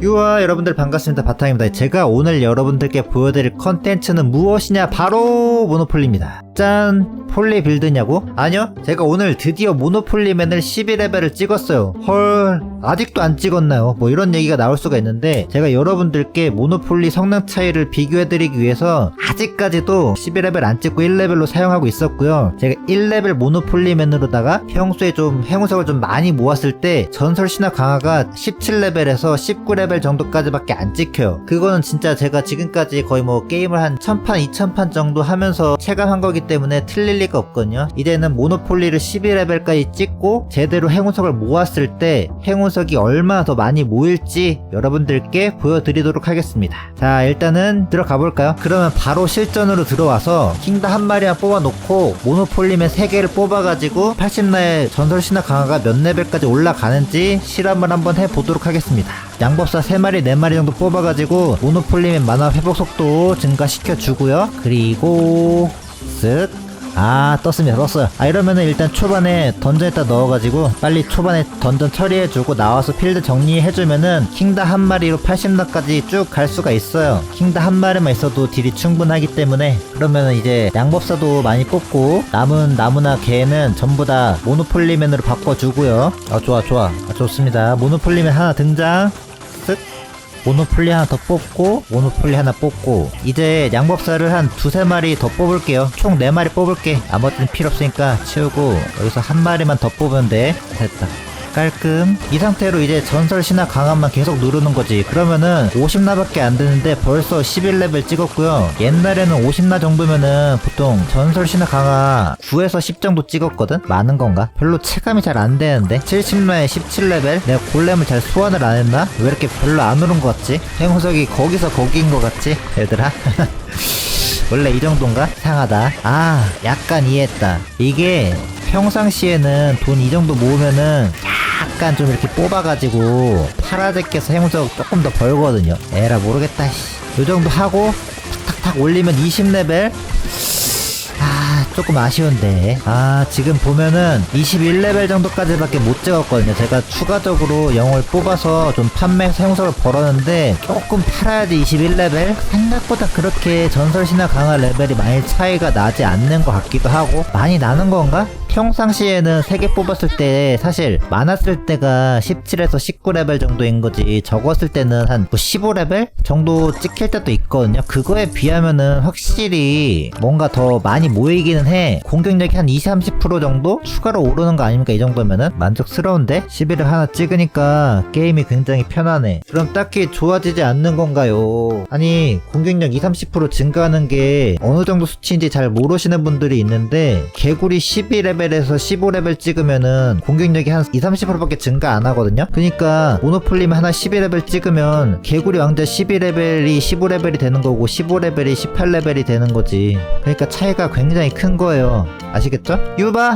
유아 여러분들 반갑습니다. 바탕입니다. 제가 오늘 여러분들께 보여드릴 컨텐츠는 무엇이냐? 바로 모노폴리입니다 짠 폴리 빌드냐고? 아니요 제가 오늘 드디어 모노폴리맨을 12레벨을 찍었어요 헐 아직도 안 찍었나요? 뭐 이런 얘기가 나올 수가 있는데 제가 여러분들께 모노폴리 성능 차이를 비교해드리기 위해서 아직까지도 12레벨 안 찍고 1레벨로 사용하고 있었고요 제가 1레벨 모노폴리맨으로다가 평소에 좀 행운석을 좀 많이 모았을 때 전설 신화 강화가 17레벨에서 19레벨 정도까지밖에 안 찍혀요 그거는 진짜 제가 지금까지 거의 뭐 게임을 한 1000판 2000판 정도 하면서 체감한 거기 때문에 틀릴 리가 없거든요. 이제는 모노폴리를 12레벨까지 찍고 제대로 행운석을 모았을 때 행운석이 얼마나 더 많이 모일지 여러분들께 보여드리도록 하겠습니다. 자 일단은 들어가 볼까요? 그러면 바로 실전으로 들어와서 킹다 한 마리만 뽑아놓고 모노폴리맨 3개를 뽑아가지고 80나의 전설 신화 강화가 몇 레벨까지 올라가는지 실험을 한번 해보도록 하겠습니다. 양법사 3마리 4마리 정도 뽑아가지고 모노폴리맨 만화 회복 속도 증가시켜주고요. 그리고 쓱. 아 떴습니다. 떴어요. 아 이러면은 일단 초반에 던전에다 넣어가지고 빨리 초반에 던전 처리해주고 나와서 필드 정리해주면은 킹다 한 마리로 80나까지 쭉 갈 수가 있어요. 킹다 한 마리만 있어도 딜이 충분하기 때문에 그러면은 이제 양법사도 많이 뽑고 남은 나무나 개는 전부 다 모노폴리맨으로 바꿔주고요. 아 좋아 좋아. 아, 좋습니다. 모노폴리맨 하나 등장. 쓱 모노폴리 하나 더 뽑고 모노폴리 하나 뽑고 이제 양법사를 한 두세 마리 더 뽑을게요. 총 네 마리 뽑을게. 나머지는 필요 없으니까 치우고 여기서 한 마리만 더 뽑으면 돼. 됐다 깔끔. 이 상태로 이제 전설 신화 강화만 계속 누르는 거지. 그러면은 50나밖에 안 되는데 벌써 11레벨 찍었고요. 옛날에는 50나 정도면은 보통 전설 신화 강화 9에서 10 정도 찍었거든? 많은 건가? 별로 체감이 잘 안 되는데? 70나에 17레벨? 내가 골렘을 잘 소환을 안 했나? 왜 이렇게 별로 안 오른 것 같지? 행호석이 거기서 거기인 것 같지? 얘들아? 원래 이 정도인가? 상하다. 아, 약간 이해했다. 이게 평상시에는 돈 이 정도 모으면은 약간 좀 이렇게 뽑아가지고 파라제께서 행운석 조금 더 벌거든요. 에라 모르겠다. 씨. 요 정도 하고 탁탁탁 올리면 20레벨? 아 조금 아쉬운데 아 지금 보면은 21레벨 정도까지밖에 못 찍었거든요. 제가 추가적으로 영을 뽑아서 좀 판매 사용석을 벌었는데 조금 팔아야지 21레벨? 생각보다 그렇게 전설신화 강화 레벨이 많이 차이가 나지 않는 것 같기도 하고 많이 나는 건가? 평상시에는 3개 뽑았을 때 사실 많았을 때가 17에서 19레벨 정도인 거지 적었을 때는 한 15레벨 정도 찍힐 때도 있거든요. 그거에 비하면은 확실히 뭔가 더 많이 모이기는 해. 공격력이 한 20, 30% 정도 추가로 오르는 거 아닙니까? 이 정도면은 만족스 러운데? 11을 하나 찍으니까 게임이 굉장히 편하네. 그럼 딱히 좋아지지 않는 건가요? 아니 공격력 20, 30% 증가하는 게 어느 정도 수치인지 잘 모르시는 분들이 있는데 개구리 12레벨에서 15레벨 찍으면은 공격력이 한 20, 30%밖에 증가 안 하거든요? 그니까 모노폴리면 하나 12레벨 찍으면 개구리 왕자 12레벨이 15레벨이 되는 거고 15레벨이 18레벨이 되는 거지. 그러니까 차이가 굉장히 큰 거예요. 아시겠죠? 유바